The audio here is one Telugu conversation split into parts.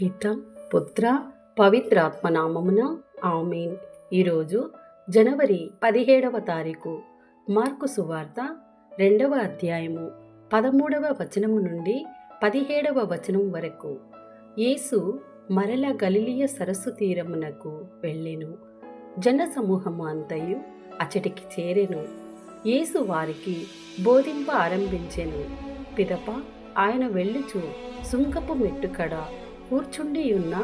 పిత పుత్ర పవిత్రాత్మనామమున ఆమెన్. ఈరోజు జనవరి పదిహేడవ తారీఖు మార్కు సువార్త రెండవ అధ్యాయము పదమూడవ వచనము నుండి పదిహేడవ వచనం వరకు యేసు మరల గలిలియ సరస్సు తీరమునకు వెళ్ళెను. జనసమూహము అంతయు అచటికి చేరెను. యేసు వారికి బోధింప ఆరంభించెను. పిదప ఆయన వెళ్ళుచు సుంకపు మెట్టుకడ కూర్చుండి ఉన్న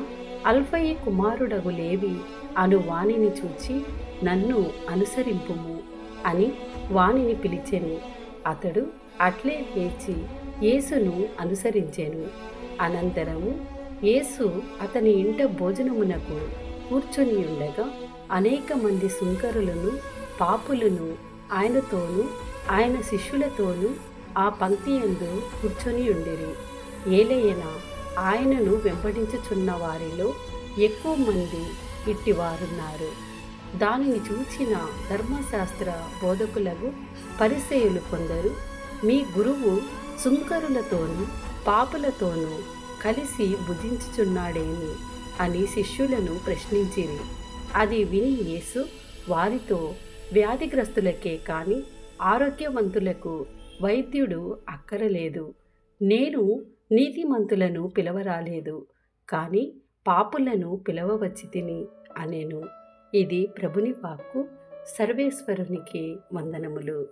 అల్ఫయి కుమారుడగు లేవి అను వాణిని చూచి నన్ను అనుసరింపుము అని వాణిని పిలిచెను. అతడు అట్లే లేచి యేసును అనుసరించెను. అనంతరము యేసు అతని ఇంట భోజనమునకు కూర్చొని ఉండగా అనేక మంది సుంకరులను పాపులను ఆయనతోనూ ఆయన శిష్యులతోనూ ఆ పంక్తి ఎందు కూర్చొని ఉండిరి ఏలయన ఆయనను వెంబడించుచున్న వారిలో ఎక్కువ మంది ఇట్టివారున్నారు. దానిని చూచిన ధర్మశాస్త్ర బోధకులకు పరిచయులు కొందరు మీ గురువు సుంకరులతోనూ పాపులతోనూ కలిసి భుజించుచున్నాడేమి? అని శిష్యులను ప్రశ్నించిరి. అది విని యేసు వారితో వ్యాధిగ్రస్తులకే కానీ ఆరోగ్యవంతులకు వైద్యుడు అక్కరలేదు. నేను నీతిమంతులను పిలవరాలేదు కానీ పాపులను పిలవవచ్చి తిని అనేను. ఇది ప్రభుని వాక్కు సర్వేశ్వరునికి వందనములు.